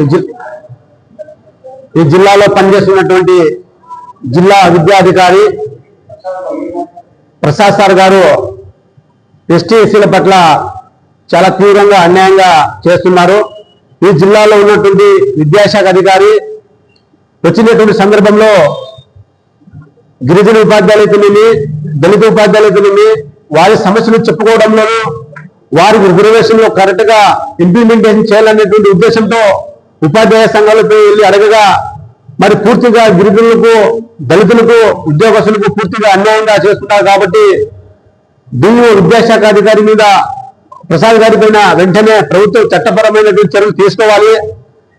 ఈ జి- ఈ జిల్లాలో పనిచేస్తున్నటువంటి జిల్లా విద్యాధికారి ప్రసాద్ సార్ గారు ఎస్టీ ఎస్సీల పట్ల చాలా తీవ్రంగా అన్యాయంగా చేస్తున్నారు. ఈ జిల్లాలో ఉన్నటువంటి విద్యాశాఖ అధికారి వచ్చినటువంటి సందర్భంలో గిరిజన ఉపాధ్యాయులైతేనేమి దళిత ఉపాధ్యాయులైతేనేమి వారి సమస్యలు చెప్పుకోవడంలోనూ వారి రిజర్వేషన్లో కరెక్ట్గా ఇంప్లిమెంటేషన్ చేయాలనేటువంటి ఉద్దేశంతో ఉపాధ్యాయ సంఘాలపై వెళ్ళి అడగగా మరి పూర్తిగా గిరిజనులకు దళితులకు ఉద్యోగస్తులకు పూర్తిగా అన్యాయంగా చేస్తున్నారు కాబట్టి డిఓ విద్యాశాఖ అధికారి మీద ప్రసాద్ గారి పైన వెంటనే ప్రభుత్వం చట్టపరమైనటువంటి చర్యలు తీసుకోవాలి.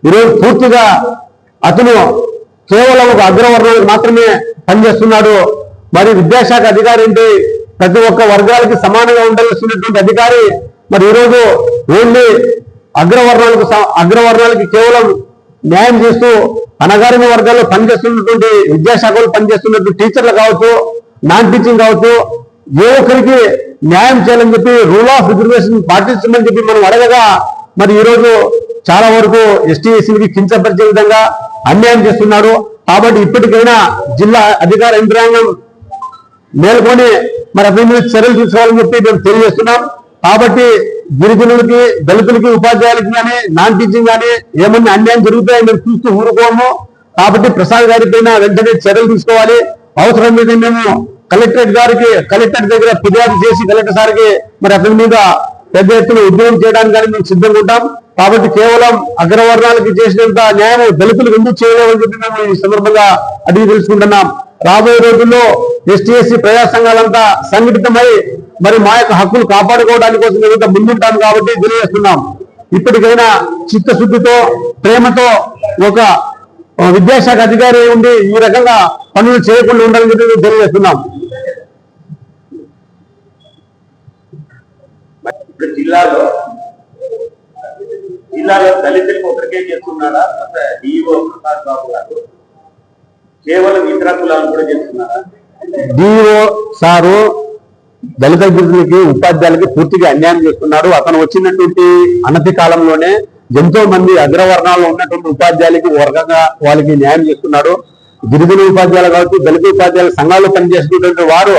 ఈరోజు పూర్తిగా అతను కేవలం ఒక అగ్రవర్ణానికి మాత్రమే పనిచేస్తున్నాడు. మరి విద్యాశాఖ అధికారి ఏంటి ప్రతి ఒక్క వర్గాలకి సమానంగా ఉండాల్సినటువంటి అధికారి. మరి ఈరోజు ఓన్లీ అగ్రవర్ణాలకు అగ్రవర్ణాలకి కేవలం న్యాయం చేస్తూ అనగారిన వర్గాల్లో పనిచేస్తున్నటువంటి విద్యాశాఖలో పనిచేస్తున్నటువంటి టీచర్లు కావచ్చు నాన్ టీచింగ్ కావచ్చు ఏ ఒక్కరికి న్యాయం చేయాలని చెప్పి రూల్ ఆఫ్ రిజర్వేషన్ పాటించమని చెప్పి మనం అడగగా మరి ఈరోజు చాలా వరకు ఎస్టీ ఎస్సీలకి కించపరిచే విధంగా అన్యాయం చేస్తున్నారు. కాబట్టి ఇప్పటికైనా జిల్లా అధికార యంత్రాంగం మేల్కొని మరి అతని మీద చర్యలు తీసుకోవాలని చెప్పి మేము తెలియజేస్తున్నాం. కాబట్టి గిరిజనులకి దళితులకి ఉపాధ్యాయులకి కానీ నాన్ టీచింగ్ కానీ ఏమన్నా అన్యాయం జరుగుతాయని మేము చూస్తూ ఊరుకోము. కాబట్టి ప్రసాద్ గారి పైన వెంటనే చర్యలు తీసుకోవాలి. అవసరం మీద మేము కలెక్టరేట్ గారికి కలెక్టర్ దగ్గర ఫిర్యాదు చేసి కలెక్టర్ సార్కి మరి అతని మీద పెద్ద ఎత్తున ఉద్యోగం చేయడానికి కానీ మేము సిద్ధంగా ఉంటాం. కాబట్టి కేవలం అగ్రవర్ణాలకి చేసినంత న్యాయం దళితులకు ఎందుకు చేయలేమని చెప్పి మేము ఈ సందర్భంగా అడిగి తెలుసుకుంటున్నాం. రాబోయే రోజుల్లో ఎస్టీ ఎస్సీ ప్రజా సంఘాలంతా సంఘటితమై మరి మా యొక్క హక్కులు కాపాడుకోవడానికి కోసం మేమంతా ముందుంటాం కాబట్టి తెలియజేస్తున్నాం. ఇప్పటికైనా చిత్తశుద్ధితో ప్రేమతో ఒక విద్యాశాఖ అధికారి ఉండి ఈ రకంగా పనులు చేయకుండా ఉండాలని చెప్పి మేము తెలియజేస్తున్నాం. జిల్లాలో జిల్లాలో దళితులకు ఒకరికే చేస్తున్నారా? డిఓ ప్రసాద్ బాబు గారు కేవలం ఇతర కులాలు కూడా చేస్తున్నారా? డిఓ సారు దళిత గిరిజనులకి ఉపాధ్యాయులకి పూర్తిగా అన్యాయం చేస్తున్నారు. అతను వచ్చినటువంటి అనతి కాలంలోనే ఎంతో మంది అగ్రవర్ణాల్లో ఉన్నటువంటి ఉపాధ్యాయులకి వర్గంగా వాళ్ళకి న్యాయం చేస్తున్నాడు గిరిజన ఉపాధ్యాయులు కావచ్చు దళిత ఉపాధ్యాయుల సంఘాలు పనిచేస్తున్నటువంటి వారు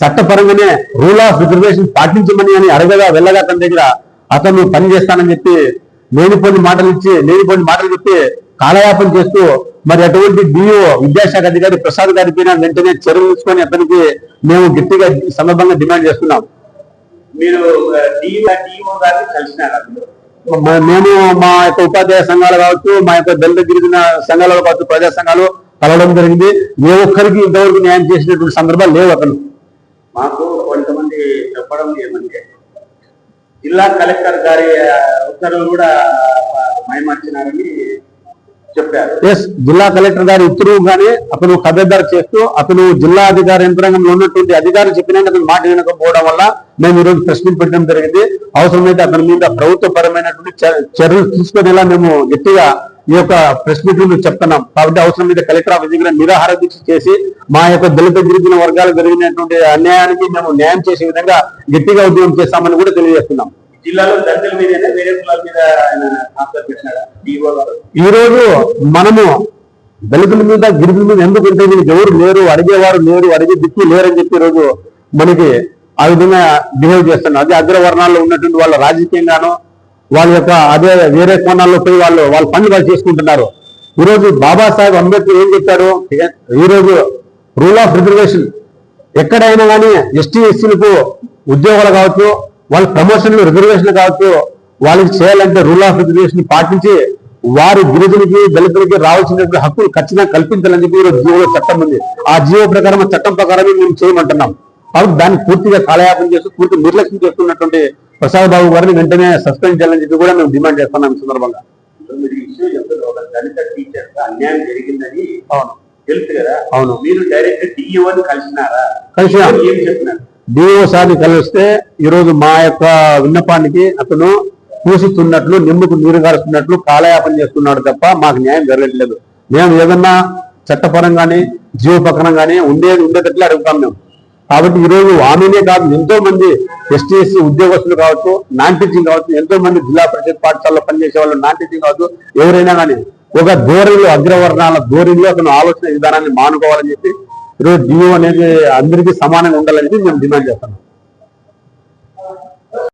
చట్టపరంగానే రూల్ ఆఫ్ రిజర్వేషన్ పాటించమని అని అడగగా వెళ్ళగా అతని దగ్గర అతను పని చేస్తానని చెప్పి లేనిపోని మాటలు ఇచ్చి లేనిపోని మాటలు చెప్పి కాలయాపన చేస్తూ మరి అటువంటి డిఓ విద్యాశాఖ అధికారి ప్రసాద్ గారి పైన వెంటనే చర్యలు తీసుకొని అతనికి మేము గట్టిగా సందర్భంగా డిమాండ్ చేస్తున్నాం. మీరు మేము మా యొక్క ఉపాధ్యాయ సంఘాలు కావచ్చు మా యొక్క దళిత గిరిజన సంఘాలు కావచ్చు ప్రజా సంఘాలు కలవడం జరిగింది. ఏ ఒక్కరికి ఇంతవరకు న్యాయం చేసినటువంటి సందర్భాలు లేవు అతను. మాకు కొంతమంది చెప్పడం ఏమంటే జిల్లా కలెక్టర్ గారి ఉత్తర్వులు కూడా మైమర్చినారని ఎస్ జిల్లా కలెక్టర్ గారి ఉత్తర్వు కానీ అతను కబేదారు చేస్తూ అతను జిల్లా అధికార యంత్రాంగంలో ఉన్నటువంటి అధికారులు చెప్పినా అతను మాట వినకపోవడం వల్ల మేము ఈరోజు ప్రశ్న పెట్టడం జరిగింది. అవసరమైతే అతని మీద ప్రభుత్వ పరమైనటువంటి చ- చర్యలు తీసుకునేలా మేము గట్టిగా ఈ యొక్క ప్రెస్ మీట్ చెప్తున్నాం. కాబట్టి అవసరం మీద కలెక్టర్ ఆఫీస్ దగ్గర నిరాహార దీక్ష చేసి మా యొక్క దళిత గిరిజన వర్గాలు జరిగినటువంటి అన్యాయానికి మేము న్యాయం చేసే విధంగా గట్టిగా ఉద్యమం చేస్తామని కూడా తెలియజేస్తున్నాం. జిల్లాలో దళితుల మీద వేరే కులాల మీద ఈ రోజు మనము దళితుల మీద గిరిజనుల మీద ఎందుకు ఉంటే వీళ్ళకి ఎవరు లేరు అడిగేవారు లేరు అడిగే దిక్కు లేరని చెప్పి ఈ రోజు మనకి ఆ విధంగా బిహేవ్ చేస్తున్నారు. అదే అగ్రవర్ణాల్లో ఉన్నటువంటి వాళ్ళ రాజకీయంగానో వాళ్ళ యొక్క అదే వేరే కోణాల్లో పోయి వాళ్ళు వాళ్ళ పనులు వాళ్ళు చేసుకుంటున్నారు. ఈ రోజు బాబాసాహెబ్ అంబేద్కర్ ఏం చెప్పారు? ఈ రోజు రూల్ ఆఫ్ రిజర్వేషన్ ఎక్కడైనా కానీ ఎస్టీ ఎస్సీలకు ఉద్యోగాలు కావచ్చు వాళ్ళ ప్రమోషన్లు రిజర్వేషన్లు కావచ్చు వాళ్ళకి చేయాలంటే రూల్ ఆఫ్ రిజర్వేషన్ పాటించి వారి గిరిజనులకి దళితులకి రావాల్సినటువంటి హక్కులు ఖచ్చితంగా కల్పించాలని చెప్పి ఈరోజు జీవో చట్టం ఉంది. ఆ జీవో ప్రకారం చట్టం ప్రకారమే మేము చేయమంటున్నాం. కాబట్టి దాన్ని పూర్తిగా కాలయాపన చేస్తూ పూర్తి నిర్లక్ష్యం చేస్తున్నటువంటి ప్రసాద్ బాబు గారిని వెంటనే సస్పెండ్ చేయాలని చెప్పి కూడా మేము డిమాండ్ చేస్తున్నాం ఈ సందర్భంగా. అన్యాయం జరిగిందని అవును. తెలుసు కదా. అవును. మీరు డైరెక్ట్ డిఓని కలిసినారా? కలిసినాం. ఏం చెప్తున్నారు డిఓ సార్ని కలిస్తే ఈరోజు మా యొక్క విన్నపానికి అతను పూసిస్తున్నట్లు నిమ్ముకు నీరు కారుస్తున్నట్లు కాలయాపన చేస్తున్నాడు తప్ప మాకు న్యాయం జరగట్లేదు. మేము ఏదన్నా చట్టపరంగానే జీవ పక్కన కానీ ఉండేది ఉండేటట్లు అడుగుతాం మేము. కాబట్టి ఈ రోజు ఆమెనే కాదు ఎంతో మంది ఎస్టీఎస్సీ ఉద్యోగస్తులు కావచ్చు నాన్ టీచింగ్ కావచ్చు ఎంతో మంది జిల్లా పరిషత్ పాఠశాలలో పనిచేసే వాళ్ళు నాన్ టీచింగ్ కావచ్చు ఎవరైనా కానీ ఒక ధోరణిలో అగ్రవర్ణాల ధోరణిలో అతను ఆలోచన విధానాన్ని మానుకోవాలని చెప్పి ఈరోజు జియో అనేది అందరికీ సమానంగా ఉండాలని మేము డిమాండ్ చేస్తున్నాం.